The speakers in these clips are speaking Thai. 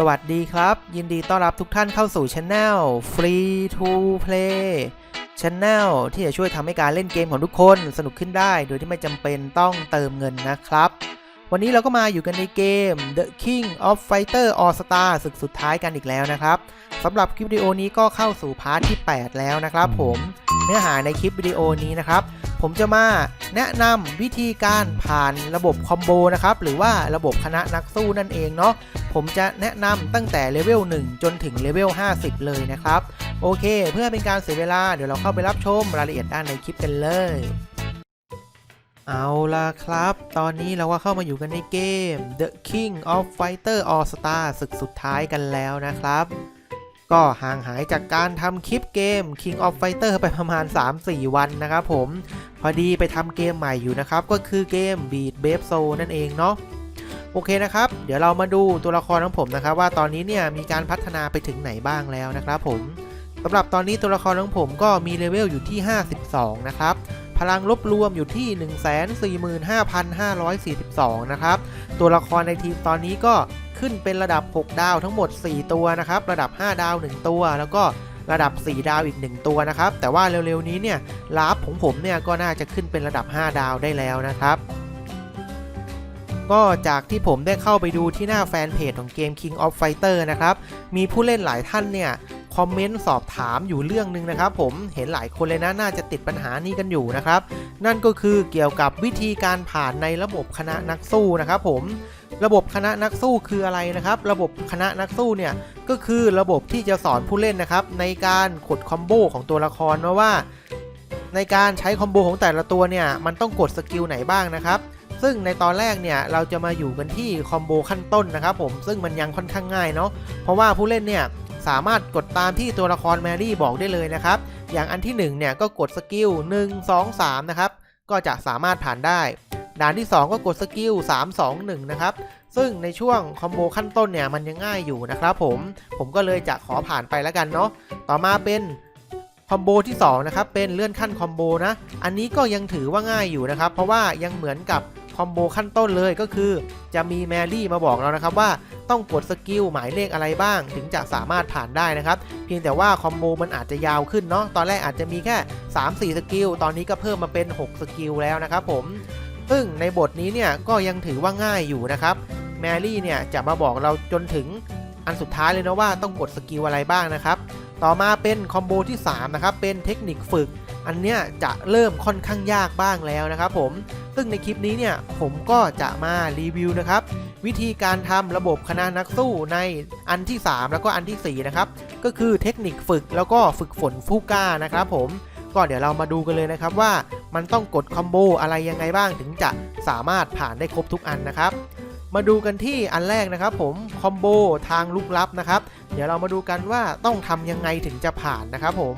สวัสดีครับ ยินดีต้อนรับทุกท่านเข้าสู่ช anel Free to Play ช anel ที่จะช่วยทำให้การเล่นเกมของทุกคนสนุกขึ้นได้ โดยที่ไม่จำเป็นต้องเติมเงินนะครับ วันนี้เราก็มาอยู่กันในเกม The King of Fighter All Star ศึกสุดท้ายกันอีกแล้วนะครับสำหรับคลิปวิดีโอนี้ก็เข้าสู่พาร์ทที่ 8 แล้วนะครับผมเนื้อหาในคลิปวิดีโอนี้นะครับ ผมจะมาแนะนำวิธีการผ่านระบบคอมโบนะครับ หรือว่าระบบคณะนักสู้นั่นเองเนาะผมจะแนะนำตั้งแต่เลเวล 1 จนถึงเลเวล 50 เลยนะครับ โอเค เพื่อเป็นการเสียเวลาเดี๋ยวเราเข้าไปรับชมรายละเอียดด้านในคลิปกันเลย เอาล่ะครับ ตอนนี้เราก็เข้ามาอยู่กันในเกม The King of Fighter All Star ศึกสุดท้ายกันแล้วนะครับ ก็ห่างหายจากการทำคลิปเกม King of Fighter ไปประมาณ 3-4 วันนะครับผม พอดีไปทำเกมใหม่อยู่นะครับ ก็คือเกม Beat b a b e Soul นั่นเองเนาะ โอเคนะครับ เดี๋ยวเรามาดูตัวละครของผมนะครับ ว่าตอนนี้เนี่ยมีการพัฒนาไปถึงไหนบ้างแล้วนะครับผมสำหรับตอนนี้ตัวละครของผมก็มีเลเวลอยู่ที่ 52 นะครับ พลังลบรวมอยู่ที่ 145,542 นะครับ ตัวละครในทีมตอนนี้ก็ขึ้นเป็นระดับ 6 ดาวทั้งหมด 4 ตัวนะครับ ระดับ 5 ดาว 1 ตัว แล้วก็ระดับ 4 ดาวอีก 1 ตัวนะครับ แต่ว่าเร็วๆนี้เนี่ยลาฟของผมเนี่ยก็น่าจะขึ้นเป็นระดับ 5 ดาวได้แล้วนะครับก็จากที่ผมได้เข้าไปดูที่หน้าแฟนเพจของเกม King of Fighter นะครับ มีผู้เล่นหลายท่านเนี่ย คอมเมนต์สอบถามอยู่เรื่องหนึ่งนะครับ ผมเห็นหลายคนเลยนะน่าจะติดปัญหานี้กันอยู่นะครับ นั่นก็คือเกี่ยวกับวิธีการผ่านในระบบคณะนักสู้นะครับ ผมระบบคณะนักสู้คืออะไรนะครับ ระบบคณะนักสู้เนี่ยก็คือระบบที่จะสอนผู้เล่นนะครับ ในการกดคอมโบของตัวละครนะว่า ในการใช้คอมโบของแต่ละตัวเนี่ยมันต้องกดสกิลไหนบ้างนะครับซึ่งในตอนแรกเนี่ยเราจะมาอยู่กันที่คอมโบขั้นต้นนะครับผมซึ่งมันยังค่อนข้างง่ายเนาะเพราะว่าผู้เล่นเนี่ย สามารถกดตามที่ตัวละครแมรี่บอกได้เลยนะครับ อย่างอันที่1เนี่ยก็กดสกิล1 2 3 นะครับ ก็จะสามารถผ่านได้ ด่านที่ 2 ก็กดสกิล3 2 1 นะครับ ซึ่งในช่วงคอมโบขั้นต้นเนี่ยมันยังง่ายอยู่นะครับผม ผมก็เลยจะขอผ่านไปแล้วกันเนาะ ต่อมาเป็นคอมโบที่2นะครับเป็นเลื่อนขั้นคอมโบนะ อันนี้ก็ยังถือว่าง่ายอยู่นะครับ เพราะว่ายังเหมือนกับ คอมโบขั้นต้นเลยก็คือ จะมีแมรี่มาบอกเรานะครับว่าต้องกดสกิลหมายเลขอะไรบ้าง ถึงจะสามารถผ่านได้นะครับ เพียงแต่ว่าคอมโบมันอาจจะยาวขึ้นเนาะตอนแรกอาจจะมีแค่ 3-4 สกิล ตอนนี้ก็เพิ่มมาเป็น 6 สกิลแล้วนะครับผมซึ่งในบทนี้เนี่ยก็ยังถือว่าง่ายอยู่นะครับแมรี่เนี่ยจะมาบอกเราจนถึง อันสุดท้ายเลยนะว่าต้องกดสกิลอะไรบ้างนะครับ ต่อมาเป็นคอมโบที่3นะครับเป็นเทคนิคฝึก อันเนี้ยจะเริ่มค่อนข้างยากบ้างแล้วนะครับผมซึ่งในคลิปนี้เนี่ยผมก็จะมารีวิวนะครับวิธีการทำระบบคณะนักสู้ในอันที่ 3 แล้วก็อันทีสี่ 4 นะครับ ก็คือเทคนิคฝึกแล้วก็ฝึกฝนฟูก้านะครับผมก็เดี๋ยวเรามาดูกันเลยนะครับว่ามันต้องกดคอมโบอะไรยังไงบ้างถึงจะสามารถผ่านได้ครบทุกอันนะครับ มาดูกันที่อันแรกนะครับผมคอมโบทางลุกลับนะครับ เดี๋ยวเรามาดูกันว่าต้องทำยังไงถึงจะผ่านนะครับผม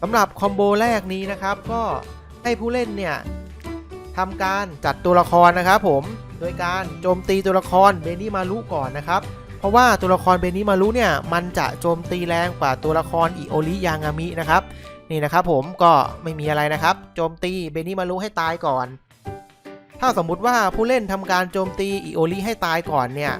สำหรับคอมโบแรกนี้นะครับ ก็ให้ผู้เล่นเนี่ยทำการจัดตัวละครนะครับผมโดยการโจมตีตัวละครเบนิมารุก่อนนะครับ เพราะว่าตัวละครเบนิมารุเนี่ยมันจะโจมตีแรงกว่าตัวละครอิโอริยางามินะครับนี่นะครับผมก็ไม่มีอะไรนะครับ โจมตีเบนิมารุให้ตายก่อน ถ้าสมมุติว่าผู้เล่นทำการโจมตีอิโอริให้ตายก่อนเนี่ย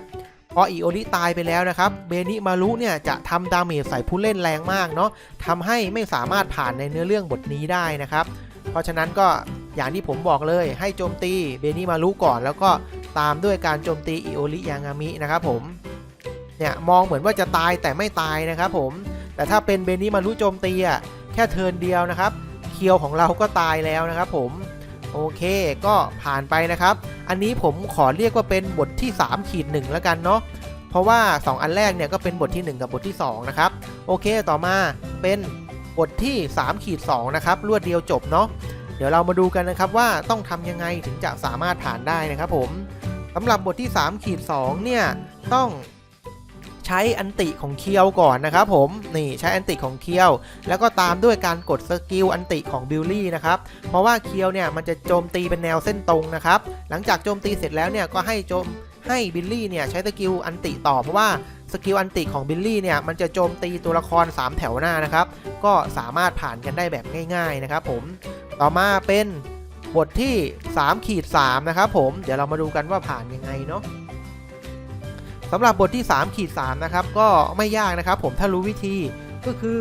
พออิโอริตายไปแล้วนะครับ เบนิมารุเนี่ยจะทำดาเมจใส่ผู้เล่นแรงมากเนาะทำให้ไม่สามารถผ่านในเนื้อเรื่องบทนี้ได้นะครับ เพราะฉะนั้นก็อย่างที่ผมบอกเลยให้โจมตีเบนิมารุก่อน แล้วก็ตามด้วยการโจมตีอิโอริยางามินะครับผมเนี่ยมองเหมือนว่าจะตายแต่ไม่ตายนะครับผมแต่ถ้าเป็นเบนิมารุโจมตีอะแค่เทินเดียวนะครับ เคียวของเราก็ตายแล้วนะครับผม โอเคก็ผ่านไปนะครับ อันนี้ผมขอเรียกว่าเป็นบทที่3ขีดหนึ่งแล้วกันเนาะเพราะว่า 2 อันแรกเนี่ยก็เป็นบทที่ 1 กับบทที่ 2 นะครับ โอเคต่อมาเป็นบทที่3ขีด2นะครับรวดเดียวจบเนาะเดี๋ยวเรามาดูกันนะครับว่าต้องทำยังไงถึงจะสามารถผ่านได้นะครับผมสำหรับบทที่3ขีด2เนี่ยต้อง ใช้อันติของเคียวก่อนนะครับผมนี่ใช้อันติของเคียว แล้วก็ตามด้วยการกดสกิลอันติของบิลลี่นะครับเพราะว่าเคียวเนี่ยมันจะโจมตีเป็นแนวเส้นตรงนะครับหลังจากโจมตีเสร็จแล้วเนี่ยก็ให้โจมให้บิลลี่เนี่ยใช้สกิลอันติต่อเพราะว่าสกิลอันติของบิลลี่เนี่ยมันจะโจมตีตัวละคร 3 แถวหน้านะครับ ก็สามารถผ่านกันได้แบบง่ายๆนะครับผมต่อมาเป็นบทที่3ขีด3นะครับผมเดี๋ยวเรามาดูกันว่าผ่านยังไงเนาะ สำหรับบทที่3ขีด3นะครับก็ไม่ยากนะครับ ผมถ้ารู้วิธีก็คือ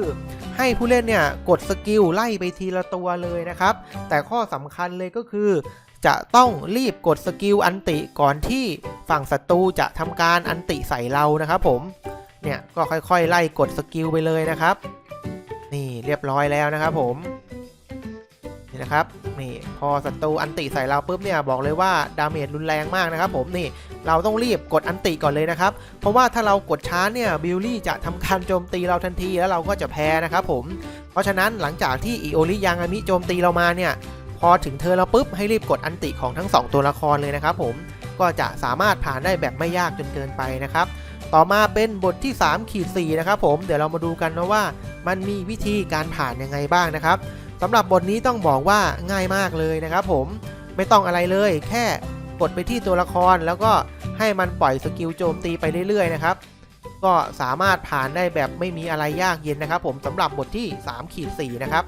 ให้ผู้เล่นเนี่ยกดสกิลไล่ไปทีละตัวเลยนะครับ แต่ข้อสำคัญเลยก็คือ จะต้องรีบกดสกิลอันติก่อนที่ฝั่งศัตรูจะทำการอันติใส่เรานะครับผมเนี่ยก็ค่อยๆ ไล่กดสกิลไปเลยนะครับ นี่เรียบร้อยแล้วนะครับผม นี่นะครับนี่พอศัตรูอันติใส่เราปุ๊บเนี่ยบอกเลยว่าดาเมจรุนแรงมากนะครับผมนี่เราต้องรีบกดอันติก่อนเลยนะครับ เพราะว่าถ้าเรากดช้าเนี่ยบิลลี่จะทำการโจมตีเราทันทีแล้วเราก็จะแพ้นะครับผม เพราะฉะนั้นหลังจากที่อิโอริยังอามิโจมตีเรามาเนี่ยพอถึงเธอเราปุ๊บให้รีบกดอันติของทั้ง 2 ตัวละครเลยนะครับผมก็จะสามารถผ่านได้แบบไม่ยากจนเกินไปนะครับต่อมาเป็นบทที่3ขีด4นะครับผมเดี๋ยวเรามาดูกันนะว่ามันมีวิธีการผ่านยังไงบ้างนะครับ สำหรับบทนี้ต้องบอกว่าง่ายมากเลยนะครับผมไม่ต้องอะไรเลย แค่กดไปที่ตัวละครแล้วก็ให้มันปล่อยสกิลโจมตีไปเรื่อยๆนะครับก็สามารถผ่านได้แบบไม่มีอะไรยากเย็นนะครับ ผมสำหรับบทที่3ขีด4นะครับ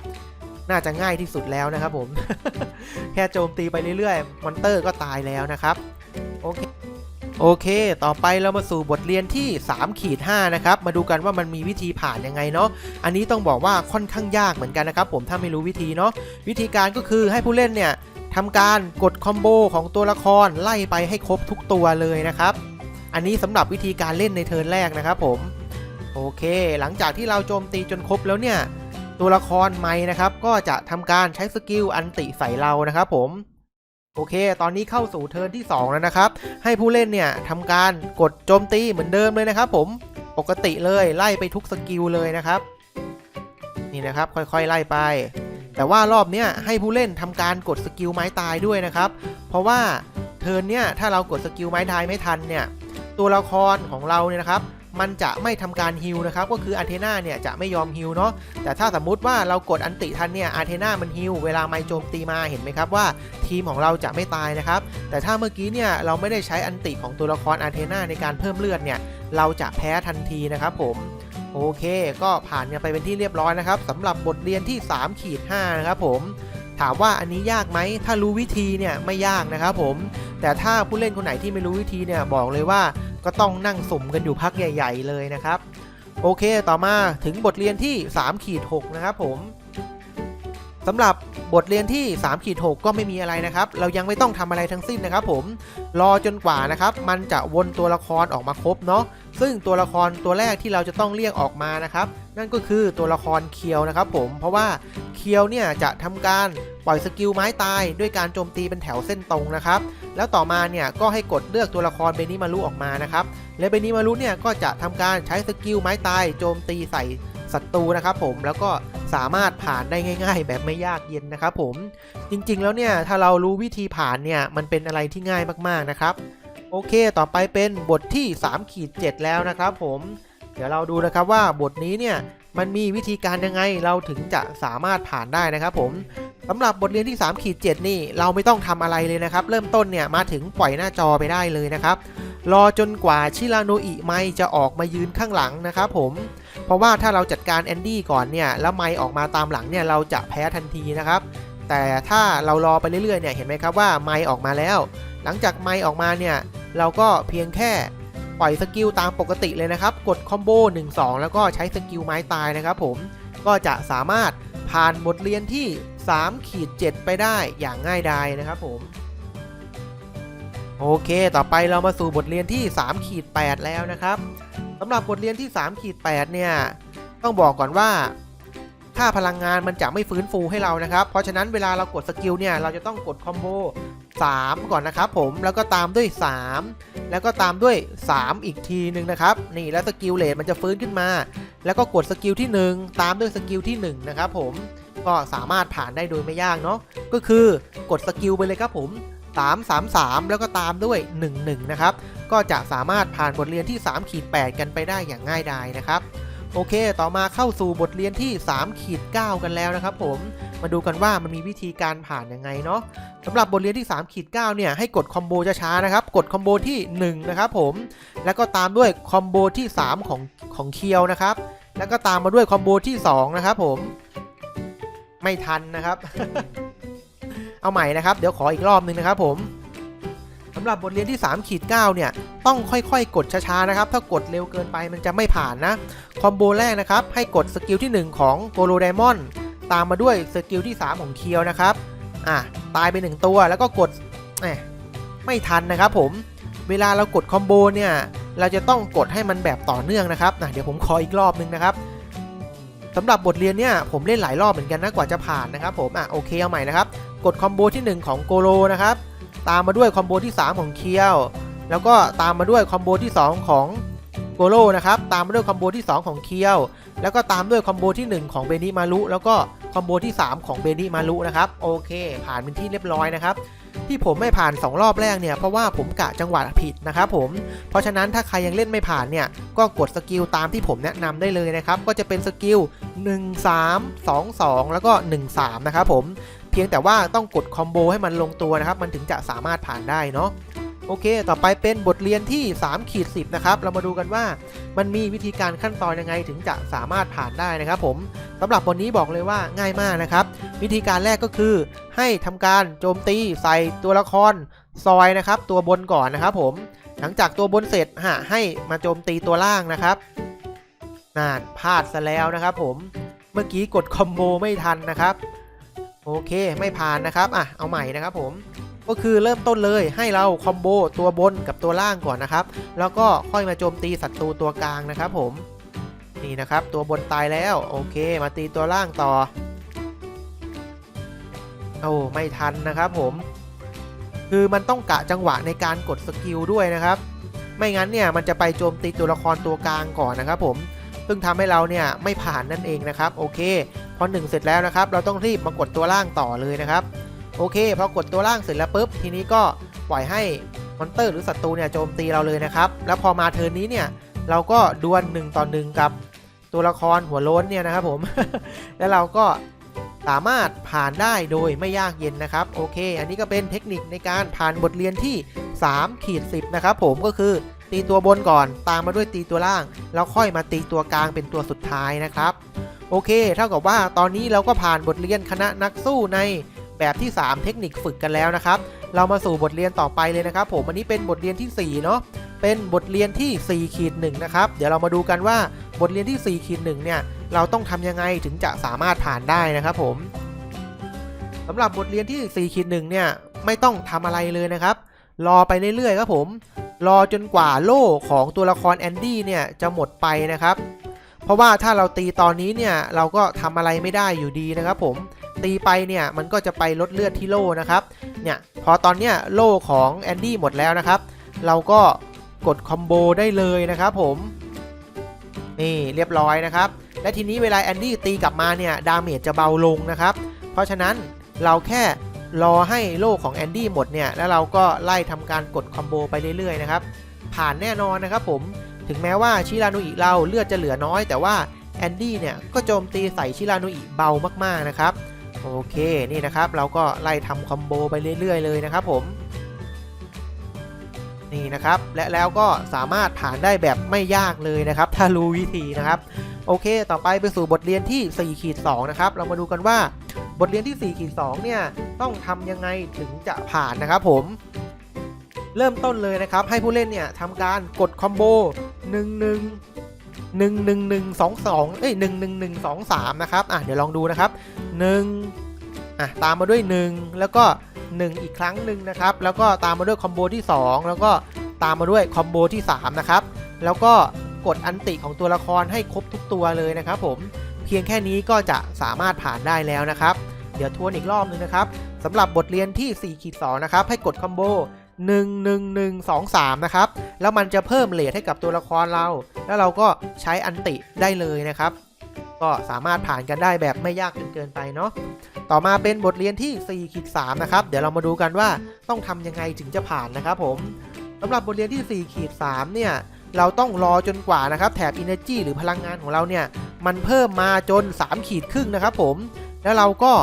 น่าจะง่ายที่สุดแล้วนะครับผม แค่โจมตีไปเรื่อยๆ มอนเตอร์ก็ตายแล้วนะครับ โอเค โอเค ต่อไปเรามาสู่บทเรียนที่3ขีด5นะครับ มาดูกันว่ามันมีวิธีผ่านยังไงเนาะ อันนี้ต้องบอกว่าค่อนข้างยากเหมือนกันนะครับผมถ้าไม่รู้วิธีเนาะ วิธีการก็คือให้ผู้เล่นเนี่ยทำการกดคอมโบของตัวละครไล่ไปให้ครบทุกตัวเลยนะครับ อันนี้สำหรับวิธีการเล่นในเทิร์นแรกนะครับผม โอเค หลังจากที่เราโจมตีจนครบแล้วเนี่ย ตัวละครไม้นะครับ ก็จะทำการใช้สกิลอันติใส่เรานะครับผม โอเค ตอนนี้เข้าสู่เทิร์นที่ 2 แล้วนะครับ ให้ผู้เล่นเนี่ยทำการกดโจมตีเหมือนเดิมเลยนะครับผม ปกติเลยไล่ไปทุกสกิลเลยนะครับ นี่นะครับค่อยๆ ไล่ไป แต่ว่ารอบเนี้ยให้ผู้เล่นทำการกดสกิลไม้ตายด้วยนะครับ เพราะว่าเทิร์นเนี่ยถ้าเรากดสกิลไม้ตายไม่ทันเนี่ย ตัวละครของเราเนี่ยนะครับ มันจะไม่ทำการฮิลนะครับก็คืออาร์เทนาเนี่ยจะไม่ยอมฮิลเนาะแต่ถ้าสมมุติว่าเรากดอันติทันเนี่ยอาร์เทนามันฮิลเวลาไมโจมตีมาเห็นไหมครับว่าทีมของเราจะไม่ตายนะครับแต่ถ้าเมื่อกี้เนี่ยเราไม่ได้ใช้อันติของตัวละครอาร์เทนาในการเพิ่มเลือดเนี่ยเราจะแพ้ทันทีนะครับผมโอเค ก็ผ่านกันไปเป็นที่เรียบร้อยนะครับสำหรับบทเรียนที่3ขีด5นะครับผม ถามว่าอันนี้ยากไหมถ้ารู้วิธีเนี่ยไม่ยากนะครับผม แต่ถ้าผู้เล่นคนไหนที่ไม่รู้วิธีเนี่ยบอกเลยว่าก็ต้องนั่งสมกันอยู่พักใหญ่ ๆ เลยนะครับ โอเคต่อมาถึงบทเรียนที่3ขีด6นะครับผมสำหรับบทเรียนที่3ขีด6ก็ไม่มีอะไรนะครับ เรายังไม่ต้องทำอะไรทั้งสิ้นนะครับผม รอจนกว่านะครับ มันจะวนตัวละครออกมาครบเนาะ ซึ่งตัวละครตัวแรกที่เราจะต้องเรียกออกมานะครับ นั่นก็คือตัวละครเคียวนะครับผมเพราะว่าเคียวเนี่ยจะทำการปล่อยสกิลไม้ตาย ด้วยการโจมตีเป็นแถวเส้นตรงนะครับ แล้วต่อมาเนี่ยก็ให้กดเลือกตัวละครเบนิมารุออกมานะครับ และเบนิมารุเนี่ยก็จะทำการใช้สกิลไม้ตายโจมตีใส่ศัตรูนะครับผมแล้วก็สามารถผ่านได้ง่าย ๆ แบบไม่ยากเย็นนะครับผมจริงๆแล้วเนี่ยถ้าเรารู้วิธีผ่านเนี่ยมันเป็นอะไรที่ง่ายมากๆนะครับ โอเค ต่อไปเป็นบทที่3ขีด7แล้วนะครับผม เดี๋ยวเราดูนะครับว่าบทนี้เนี่ยมันมีวิธีการยังไงเราถึงจะสามารถผ่านได้นะครับผมสำหรับบทเรียนที่3ขีด7นี่เราไม่ต้องทำอะไรเลยนะครับ เริ่มต้นเนี่ยมาถึงปล่อยหน้าจอไปได้เลยนะครับ รอจนกว่าชิราโนอิไมจะออกมายืนข้างหลังนะครับผมเพราะว่าถ้าเราจัดการแอนดี้ก่อนเนี่ยแล้วไมออกมาตามหลังเนี่ยเราจะแพ้ทันทีนะครับ แต่ถ้าเรารอไปเรื่อยๆเนี่ยเห็นไหมครับว่าไมออกมาแล้ว หลังจากไมออกมาเนี่ยเราก็เพียงแค่ ล่อยสกิลตามปกติเลยนะครับ กดคอมโบ 1 2 แล้วก็ใช้สกิลไม้ตายนะครับผม ก็จะสามารถผ่านบทเรียนที่3ขีด7ไปได้อย่างง่ายดายนะครับผม โอเค ต่อไปเรามาสู่บทเรียนที่3ขีด8แล้วนะครับสำหรับบทเรียนที่3ขีด8เนี่ย ต้องบอกก่อนว่า ค่าพลังงานมันจะไม่ฟื้นฟูให้เรานะครับ เพราะฉะนั้นเวลาเรากดสกิลเนี่ยเราจะต้องกดคอมโบ3 ก่อนนะครับผมแล้วก็ตามด้วย 3 แล้วก็ตามด้วย 3 อีกทีหนึ่งนะครับนี่แล้วสกิลเลทมันจะฟื้นขึ้นมา แล้วก็กดสกิลที่ 1 ตามด้วยสกิลที่ 1 นะครับผมก็สามารถผ่านได้โดยไม่ยากเนาะก็คือกดสกิลไปเลยครับผม3 3 3 แล้วก็ตามด้วย 1 1 นะครับ ก็จะสามารถผ่านบทเรียนที่3ขีด8กันไปได้อย่างง่ายดายนะครับ โอเค ต่อมาเข้าสู่บทเรียนที่3ขีด9กันแล้วนะครับผม มาดูกันว่ามันมีวิธีการผ่านยังไงเนาะสำหรับบทเรียนที่3ขีด9เนี่ยให้กดคอมโบช้าๆนะครับ กดคอมโบที่1นะครับผม แล้วก็ตามด้วยคอมโบที่ 3 ของของเคียวนะครับ แล้วก็ตามมาด้วยคอมโบที่ 2 นะครับผม ไม่ทันนะครับ เอาใหม่นะครับ เดี๋ยวขออีกรอบหนึ่งนะครับผมำหรับบทเรียนที่3ขีด9เนี่ยต้องค่อยๆ กดช้าๆนะครับ ถ้ากดเร็วเกินไปมันจะไม่ผ่านนะ คอมโบแรกนะครับ ให้กดสกิลที่ 1 ของโกโลไดมอนตามมาด้วยสกิลที่ 3 ของเคียวนะครับอะตายไป 1 ตัวแล้วก็กดไม่ทันนะครับผมเวลาเรากดคอมโบเนี่ยเราจะต้องกดให้มันแบบต่อเนื่องนะครับนะเดี๋ยวผมขออีกรอบนึงนะครับสำหรับบทเรียนเนี่ยผมเล่นหลายรอบเหมือนกันนะกว่าจะผ่านนะครับผมอะโอเคเอาใหม่นะครับ กดคอมโบที่ 1 ของโกโลนะครับ ตามมาด้วยคอมโบที่ 3 ของเคียว แล้วก็ตามมาด้วยคอมโบที่ 2 ของโกโลนะครับ ตามมาด้วยคอมโบที่ 2 ของเคียว แล้วก็ตามด้วยคอมโบที่ 1 ของเบนิมารุ แล้วก็คอมโบที่ 3 ของเบนิมารุนะครับ โอเค ผ่านเป็นที่เรียบร้อยนะครับ ที่ผมไม่ผ่าน 2 รอบแรกเนี่ย เพราะว่าผมกะจังหวะผิดนะครับผม เพราะฉะนั้นถ้าใครยังเล่นไม่ผ่านเนี่ย ก็กดสกิลตามที่ผมแนะนำได้เลยนะครับ ก็จะเป็นสกิล 1 3 2 2 แล้วก็ 1 3 นะครับผม เพียงแต่ว่าต้องกดคอมโบให้มันลงตัวนะครับ มันถึงจะสามารถผ่านได้เนาะโอเค ต่อไปเป็นบทเรียนที่3ขีด10 นะครับ เรามาดูกันว่ามันมีวิธีการขั้นตอนยังไงถึงจะสามารถผ่านได้นะครับผมสำหรับบทนี้บอกเลยว่าง่ายมากนะครับ วิธีการแรกก็คือให้ทำการโจมตีใส่ตัวละครซอยนะครับ ตัวบนก่อนนะครับผม หลังจากตัวบนเสร็จฮะให้มาโจมตีตัวล่างนะครับน่านพลาดซะแล้วนะครับผม เมื่อกี้กดคอมโบไม่ทันนะครับ โอเคไม่ผ่านนะครับอะเอาใหม่นะครับผมก็คือเริ่มต้นเลยให้เราคอมโบตัวบนกับตัวล่างก่อนนะครับ แล้วก็ค่อยมาโจมตีศัตรูตัวกลางนะครับผม นี่นะครับตัวบนตายแล้วโอเค มาตีตัวล่างต่อโอ้ไม่ทันนะครับผม คือมันต้องกะจังหวะในการกดสกิลด้วยนะครับ ไม่งั้นเนี่ยมันจะไปโจมตีตัวละครตัวกลางก่อนนะครับผม ซึ่งทำให้เราเนี่ยไม่ผ่านนั่นเองนะครับ โอเค อหนึ่งเสร็จแล้วนะครับ เราต้องรีบมากดตัวล่างต่อเลยนะครับ โอเค พอกดตัวล่างเสร็จแล้วปุ๊บ ทีนี้ก็ปล่อยให้มอนเตอร์หรือศัตรูเนี่ยโจมตีเราเลยนะครับ แล้วพอมาเทิร์นนี้เนี่ยเราก็ดวลหนึ่งต่อหนึ่งกับตัวละครหัวโล้นเนี่ยนะครับผม แล้วเราก็สามารถผ่านได้โดยไม่ยากเย็นนะครับ โอเค อันนี้ก็เป็นเทคนิคในการผ่านบทเรียนที่3ขีด10 นะครับผมก็คือตีตัวบนก่อน ตามมาด้วยตีตัวล่าง แล้วค่อยมาตีตัวกลางเป็นตัวสุดท้ายนะครับ โอเค เท่ากับว่าตอนนี้เราก็ผ่านบทเรียนคณะนักสู้ในแบบที่ 3 เทคนิคฝึกกันแล้วนะครับ เรามาสู่บทเรียนต่อไปเลยนะครับ ผมอันนี้เป็นบทเรียนที่4เนาะเป็นบทเรียนที่4ขีดหนะครับ เดี๋ยวเรามาดูกันว่าบทเรียนที่4ขีดหเนี่ย เราต้องทำยังไงถึงจะสามารถผ่านได้นะครับผมสำหรับบทเรียนที่4ขีดหเนี่ยไม่ต้องทำอะไรเลยนะครับ รอไปเรื่อยๆครับผม รอจนกว่าโล่ของตัวละครแอนดี้เนี่ยจะหมดไปนะครับ เพราะว่าถ้าเราตีตอนนี้เนี่ยเราก็ทำอะไรไม่ได้อยู่ดีนะครับผมตีไปเนี่ยมันก็จะไปลดเลือดที่โล่นะครับเนี่ยพอตอนเนี้ยโล่ของแอนดี้หมดแล้วนะครับ เราก็กดคอมโบได้เลยนะครับผมนี่เรียบร้อยนะครับ และทีนี้เวลาแอนดี้ตีกลับมาเนี่ยดาเมจจะเบาลงนะครับ เพราะฉะนั้นเราแค่รอให้โล่ของแอนดี้หมดเนี่ยแล้วเราก็ไล่ทำการกดคอมโบไปเรื่อยๆนะครับผ่านแน่นอนนะครับผม ถึงแม้ว่าชิรานุอิเราเลือดจะเหลือน้อย แต่ว่าแอนดี้เนี่ยก็โจมตีใส่ชิรานุอิเบามากๆนะครับโอเคนี่นะครับเราก็ไล่ทำคอมโบไปเรื่อยๆเลยนะครับผมนี่นะครับและแล้วก็สามารถผ่านได้แบบไม่ยากเลยนะครับ ถ้ารู้วิธีนะครับ โอเค ต่อไปไปสู่บทเรียนที่4ขีด2นะครับ เรามาดูกันว่าบทเรียนที่4ขีด2เนี่ยต้องทำยังไงถึงจะผ่านนะครับผม เริ่มต้นเลยนะครับ ให้ผู้เล่นเนี่ยทำการกดคอมโบ 1 1 1 1 1 2 2เอ้ย1 1 1 2 3 นะครับ อะ เดี๋ยวลองดูนะครับ 1 อะ ตามมาด้วย 1 แล้วก็ 1 อีกครั้งหนึ่งนะครับ แล้วก็ตามมาด้วยคอมโบที่ 2 แล้วก็ตามมาด้วยคอมโบที่ 3 นะครับ แล้วก็กดอันติของตัวละครให้ครบทุกตัวเลยนะครับผม เพียงแค่นี้ก็จะสามารถผ่านได้แล้วนะครับ เดี๋ยวทวนอีกรอบนึงนะครับสำหรับบทเรียนที่4ขีด2นะครับ ให้กดคอมโบ 1 1 1 2 3 นะครับ แล้วมันจะเพิ่มเลทให้กับตัวละครเรา แล้วเราก็ใช้อันติได้เลยนะครับ ก็สามารถผ่านกันได้แบบไม่ยากจนเกินไปเนาะ ต่อมาเป็นบทเรียนที่4ขีด3นะครับ เดี๋ยวเรามาดูกันว่าต้องทำยังไงถึงจะผ่านนะครับผมสำหรับบทเรียนที่4ขีด3เนี่ย เราต้องรอจนกว่านะครับแถบ Energy หรือพลังงานของเราเนี่ยมันเพิ่มมาจน 3 ขีดครึ่งนะครับผม แล้วเราก็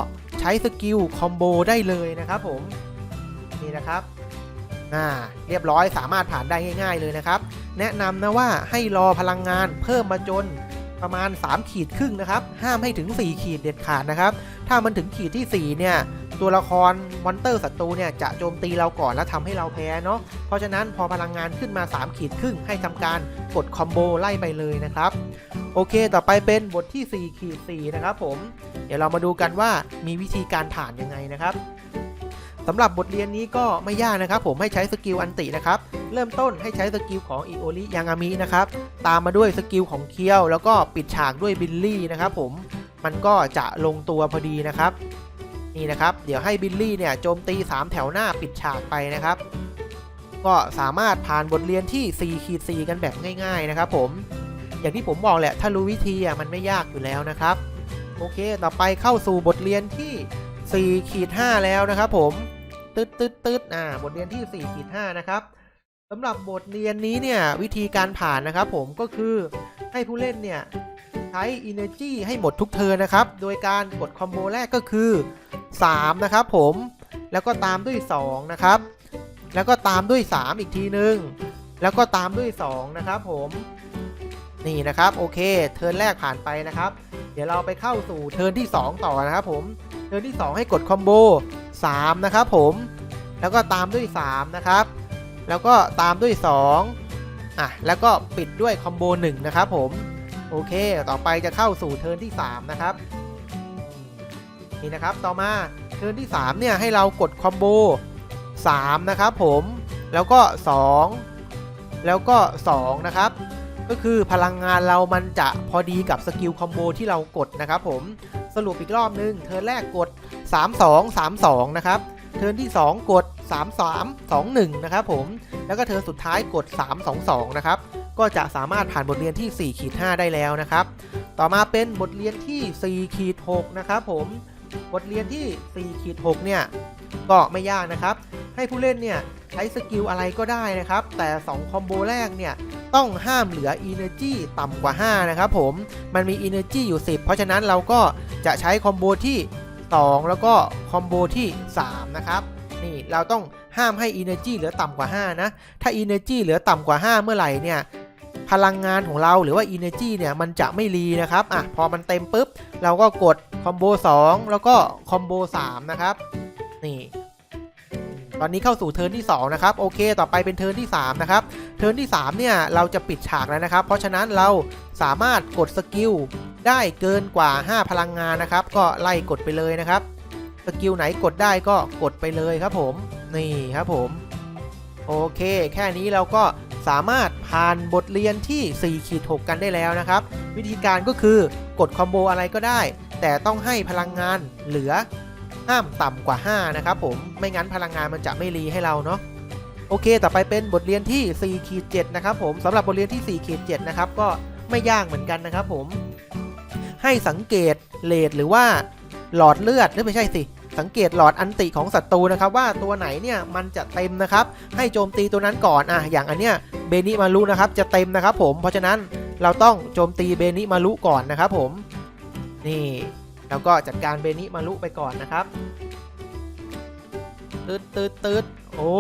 ใช้สกิลคอมโบได้เลยนะครับผม นี่นะครับ อ่าเรียบร้อยสามารถผ่านได้ง่าย ๆเลยนะครับ แนะนำนะว่าให้รอพลังงานเพิ่มมาจนประมาณ 3 ขีดครึ่งนะครับ ห้ามให้ถึง 4 ขีดเด็ดขาดนะครับ ถ้ามันถึงขีดที่ 4 เนี่ย ตัวละครมอนเตอร์ศัตรูเนี่ยจะโจมตีเราก่อนแล้วทำให้เราแพ้เนาะ เพราะฉะนั้นพอพลังงานขึ้นมา 3 ขีดครึ่งให้ทำการกดคอมโบไล่ไปเลยนะครับ โอเค ต่อไปเป็นบทที่ 4 ขีด 4 นะครับผม เดี๋ยวเรามาดูกันว่ามีวิธีการผ่านยังไงนะครับ สำหรับบทเรียนนี้ก็ไม่ยากนะครับผมให้ใช้สกิลอันตินะครับ เริ่มต้นให้ใช้สกิลของอิโอริยังามินะครับ ตามมาด้วยสกิลของเคียว แล้วก็ปิดฉากด้วยบิลลี่นะครับผมมันก็จะลงตัวพอดีนะครับ นี่นะครับ เดี๋ยวให้บิลลี่เนี่ยโจมตี 3 แถวหน้าปิดฉากไปนะครับ ก็สามารถผ่านบทเรียนที่4ขีด4กันแบบง่ายๆนะครับผมอย่างที่ผมบอกแหละถ้ารู้วิธีอะมันไม่ยากอยู่แล้วนะครับ โอเค ต่อไปเข้าสู่บทเรียนที่ 4ขีด5แล้วนะครับผมตึ๊ดตึ๊ดตึ๊ดอ่าบทเรียนที่4ขีด5นะครับสำหรับบทเรียนนี้เนี่ยวิธีการผ่านนะครับผมก็คือให้ผู้เล่นเนี่ยใช้ Energy ให้หมดทุกเทิร์นนะครับ โดยการกดคอมโบแรกก็คือ 3 นะครับผมแล้วก็ตามด้วย 2 นะครับ แล้วก็ตามด้วย 3 อีกทีนึง แล้วก็ตามด้วย 2 นะครับผมนี่นะครับ โอเค เทิร์นแรกผ่านไปนะครับ เดี๋ยวเราไปเข้าสู่เทิร์นที่ 2 ต่อนะครับผม เทิร์นที่ 2 ให้กดคอมโบ3นะครับผมแล้วก็ตามด้วย 3 นะครับ แล้วก็ตามด้วย 2อะแล้วก็ปิดด้วยคอมโบ1นะครับผมโอเค ต่อไปจะเข้าสู่เทิร์นที่ 3 นะครับ นี่นะครับต่อมาเทิร์นที่ 3 เนี่ยให้เรากดคอมโบ3นะครับผมแล้วก็ 2 แล้วก็ 2 นะครับ ก็คือพลังงานเรามันจะพอดีกับสกิลคอมโบที่เรากดนะครับผมสรุปอีกรอบนึงเทิร์แรกกด 3 2 3 2 นะครับเทิร์นที่ 2 กด 3 3 2 1 นะครับผม แล้วก็เทิร์นสุดท้ายกด 3 2 2 นะครับ ก็จะสามารถผ่านบทเรียนที่ 4 ขีด 5 ได้แล้วนะครับ ต่อมาเป็นบทเรียนที่ 4 ขีด 6 นะครับผม บทเรียนที่ 4 ขีด 6 เนี่ย ก็ไม่ยากนะครับ ให้ผู้เล่นเนี่ย ใช้สกิลอะไรก็ได้นะครับ แต่ 2 คอมโบแรกเนี่ย ต้องห้ามเหลือ Energy ต่ำกว่า 5 นะครับผม มันมี Energy อยู่ 10 เพราะฉะนั้นเราก็จะใช้คอมโบที่ 2 แล้วก็คอมโบที่ 3 นะครับนี่เราต้องห้ามให้ Energy เหลือต่ำกว่า 5 นะ ถ้า Energy เหลือต่ำกว่า 5 เมื่อไหร่เนี่ยพลังงานของเราหรือว่า Energy เนี่ยมันจะไม่รีนะครับอะพอมันเต็มปุ๊บ เราก็กดคอมโบ2แล้วก็คอมโบ3นะครับนี่ ตอนนี้เข้าสู่เทิร์นที่2นะครับโอเค ต่อไปเป็นเทิร์นที่3นะครับเทิร์นที่3เนี่ยเราจะปิดฉากแล้วนะครับ เพราะฉะนั้นเราสามารถกดสกิลได้เกินกว่า 5 พลังงานนะครับ ก็ไล่กดไปเลยนะครับสกิลไหนกดได้ก็กดไปเลยครับผมนี่ครับผมโอเค แค่นี้เราก็สามารถผ่านบทเรียนที่ 4 ขีด 6 กันได้แล้วนะครับ วิธีการก็คือกดคอมโบอะไรก็ได้ แต่ต้องให้พลังงานเหลือ ห้ามต่ำกว่า 5 นะครับผมไม่งั้นพลังงานมันจะไม่รีให้เราเนาะโอเค ต่อไปเป็นบทเรียนที่4ขีด7นะครับผมสำหรับบทเรียนที่4ขีด7นะครับก็ไม่ยากเหมือนกันนะครับผมให้สังเกตเลดหรือว่าหลอดเลือดหรือไม่ใช่สิ สังเกตหลอดอันติของศัตรูนะครับว่าตัวไหนเนี่ยมันจะเต็มนะครับ ให้โจมตีตัวนั้นก่อนอะอย่างอันเนี้ยเบนิมารุนะครับจะเต็มนะครับผมเพราะฉะนั้นเราต้องโจมตีเบนิมารุก่อนนะครับผมนี่ แล้วก็จัดการเบนิมารุไปก่อนนะครับตืดตืดตืดโอ้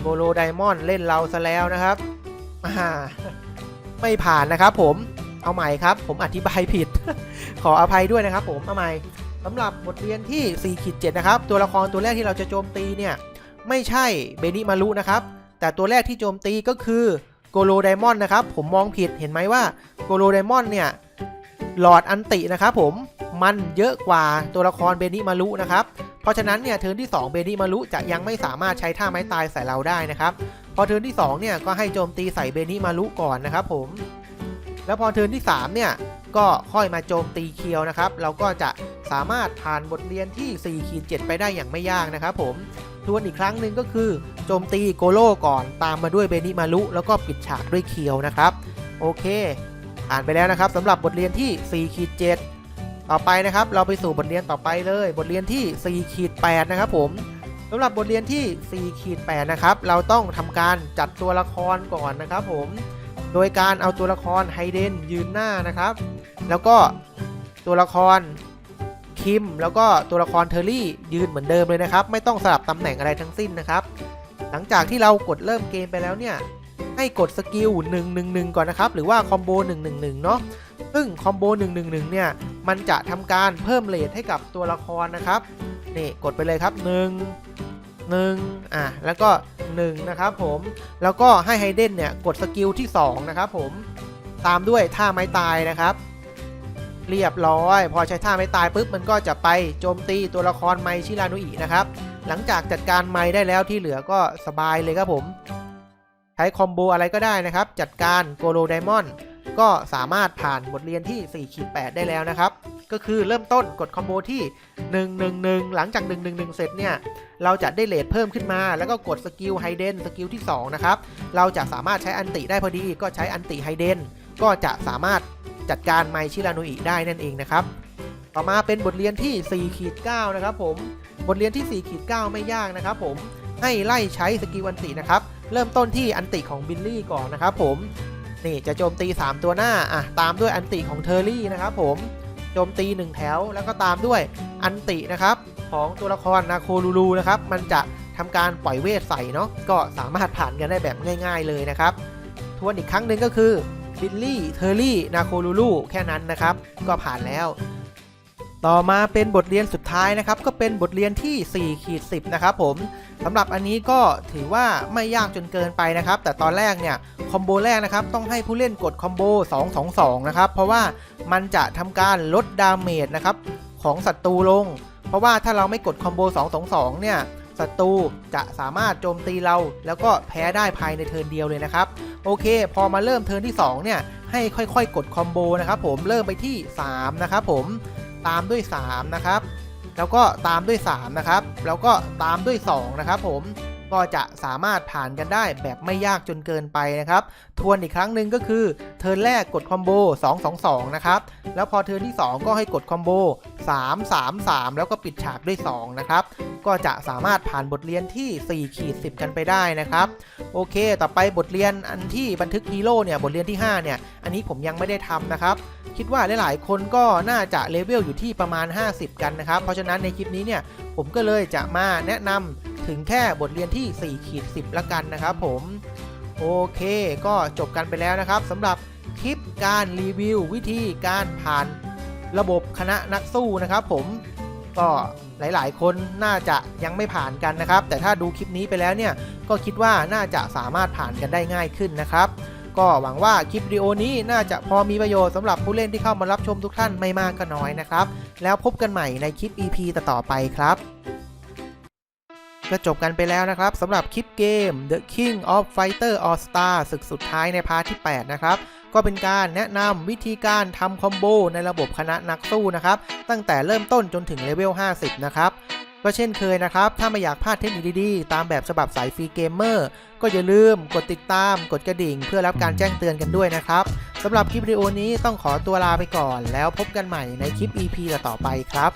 โบโลไดมอนด์เล่นเราซะแล้วนะครับอ่าไม่ผ่านนะครับผมเอาใหม่ครับ ผมอธิบายผิด ขออภัยด้วยนะครับ ผมเอาใหม่สำหรับบทเรียนที่4ขีด7นะครับ ตัวละครตัวแรกที่เราจะโจมตีเนี่ย ไม่ใช่เบนิมารุนะครับ แต่ตัวแรกที่โจมตีก็คือโกโลไดมอนด์นะครับ ผมมองผิดเห็นไหมว่าโกโลไดมอนด์เนี่ย หลอดอันตินะครับผมมันเยอะกว่าตัวละครเบนิมารุนะครับเพราะฉะนั้นเนี่ยเทิร์นที่ 2 เบนิมารุจะยังไม่สามารถใช้ท่าไม้ตายใส่เราได้นะครับพอเทิร์นที่2เนี่ยก็ให้โจมตีใส่เบนิมารุก่อนนะครับผมแล้วพอเทิร์นที่3เนี่ยก็ค่อยมาโจมตีเคียวนะครับ เราก็จะสามารถผ่านบทเรียนที่4ขีด7ไปได้อย่างไม่ยากนะครับผมทวนอีกครั้งหนึ่งก็คือโจมตีโกโลก่อนตามมาด้วยเบนิมารุแล้วก็ปิดฉากด้วยเคียวนะครับ โอเค อ่านไปแล้วนะครับสำหรับบทเรียนที่4ขีด7ต่อไปนะครับ เราไปสู่บทเรียนต่อไปเลย บทเรียนที่4ขีด8นะครับผมสำหรับบทเรียนที่4ขีด8นะครับ เราต้องทำการจัดตัวละครก่อนนะครับผม โดยการเอาตัวละครไฮเดนยืนหน้านะครับ แล้วก็ตัวละครคิม แล้วก็ตัวละครเทอร์รี่ยืนเหมือนเดิมเลยนะครับ ไม่ต้องสลับตำแหน่งอะไรทั้งสิ้นนะครับ หลังจากที่เรากดเริ่มเกมไปแล้วเนี่ย ให้กดสกิล 111 ก่อนนะครับ หรือว่าคอมโบ 111 เนาะซึ่งคอมโบ 111 เนี่ย มันจะทำการเพิ่มเลทให้กับตัวละครนะครับ นี่กดไปเลยครับ 1 1อะ แล้วก็ 1 นะครับผม แล้วก็ให้ไฮเดนเนี่ย กดสกิลที่ 2 นะครับผม ตามด้วยท่าไม้ตายนะครับ เรียบร้อย พอใช้ท่าไม้ตายปุ๊บ มันก็จะไปโจมตีตัวละครไมชิรานุอินะครับ หลังจากจัดการไม้ได้แล้วที่เหลือก็สบายเลยครับผม ใช้คอมโบอะไรก็ได้นะครับ จัดการโกโลไดมอนด์ก็สามารถผ่านบทเรียนที่4ขีด8ได้แล้วนะครับ ก็คือเริ่มต้นกดคอมโบที่ 111 หลังจาก 111 เสร็จเนี่ย เราจะได้เลทเพิ่มขึ้นมา แล้วก็กดสกิลไฮเดนสกิลที่ 2 นะครับ เราจะสามารถใช้อันติได้พอดี ก็ใช้อันติไฮเดนก็จะสามารถจัดการไมชิรานุอิได้นั่นเองนะครับ ต่อมาเป็นบทเรียนที่4ขีด9นะครับผม บทเรียนที่4ขีด9ไม่ยากนะครับผม ให้ไล่ใช้สกิลอันตินะครับ เริ่มต้นที่อันติของบิลลี่ก่อนนะครับผมนี่จะโจมตี 3 ตัวหน้าอะตามด้วยอันติของเทอร์รี่นะครับผมโจมตี 1 แถวแล้วก็ตามด้วยอันตินะครับของตัวละครนาโคลูลูนะครับมันจะทำการปล่อยเวทใส่เนาะก็สามารถผ่านกันได้แบบง่าย ๆเลยนะครับทวนอีกครั้งหนึ่งก็คือบิลลี่เทอร์รี่นาโคลูลูแค่นั้นนะครับ ก็ผ่านแล้ว ต่อมาเป็นบทเรียนสุดท้ายนะครับก็เป็นบทเรียนที่4ขีด10นะครับผมสำหรับอันนี้ก็ถือว่าไม่ยากจนเกินไปนะครับ แต่ตอนแรกเนี่ยคอมโบแรกนะครับต้องให้ผู้เล่นกดคอมโบ222นะครับเพราะว่ามันจะทำการลดดาเมจนะครับของศัตรูลง เพราะว่าถ้าเราไม่กดคอมโบ222เนี่ยศัตรูจะสามารถโจมตีเรา แล้วก็แพ้ได้ภายในเทิร์นเดียวเลยนะครับ โอเค พอมาเริ่มเทิร์นที่ 2 เนี่ย ให้ค่อยๆ กดคอมโบนะครับผมเริ่มไปที่ 3 นะครับผม ตามด้วย 3 นะครับ แล้วก็ตามด้วย 3 นะครับ แล้วก็ตามด้วย 2 นะครับผม ก็จะสามารถผ่านกันได้แบบไม่ยากจนเกินไปนะครับ ทวนอีกครั้งหนึ่งก็คือ เทิร์นแรกกดคอมโบ 222 นะครับ แล้วพอเทิร์นที่ 2 ก็ให้กดคอมโบ 3 3 3 แล้วก็ปิดฉากด้วย 2 นะครับ ก็จะสามารถผ่านบทเรียนที่ 4 ขีด 10 กันไปได้นะครับ โอเค ต่อไปบทเรียนอันที่บันทึกฮีโร่เนี่ย บทเรียนที่ 5 เนี่ย อันนี้ผมยังไม่ได้ทำนะครับคิดว่าหลายๆ คนก็น่าจะเลเวลอยู่ที่ประมาณ 50 กันนะครับ เพราะฉะนั้นในคลิปนี้เนี่ยผมก็เลยจะมาแนะนำ ถึงแค่บทเรียนที่ 4 ขีด 10 ละกันนะครับผม โอเค ก็จบกันไปแล้วนะครับสำหรับคลิปการรีวิววิธีการผ่านระบบคณะนักสู้นะครับผมก็หลายๆ คนน่าจะยังไม่ผ่านกันนะครับ แต่ถ้าดูคลิปนี้ไปแล้วเนี่ย ก็คิดว่าน่าจะสามารถผ่านกันได้ง่ายขึ้นนะครับ ก็หวังว่าคลิปวิดีโอนี้น่าจะพอมีประโยชน์สำหรับผู้เล่นที่เข้ามารับชมทุกท่านไม่มากก็น้อยนะครับ แล้วพบกันใหม่ในคลิป EP ต่อๆไปครับ ก็จบกันไปแล้วนะครับสำหรับคลิปเกม The King of Fighter All Star ศึกสุดท้ายในพาร์ทที่ 8 นะครับ ก็เป็นการแนะนำวิธีการทำคอมโบในระบบคณะนักสู้นะครับ ตั้งแต่เริ่มต้นจนถึงเลเวล 50 นะครับ ก็เช่นเคยนะครับ ถ้าไม่อยากพลาดเทคนิคดีๆ ตามแบบฉบับสายฟรีเกมเมอร์ ก็อย่าลืมกดติดตาม กดกระดิ่ง เพื่อรับการแจ้งเตือนกันด้วยนะครับสำหรับคลิปวิดีโอนี้ต้องขอตัวลาไปก่อน แล้วพบกันใหม่ในคลิป EP ต่อไปครับ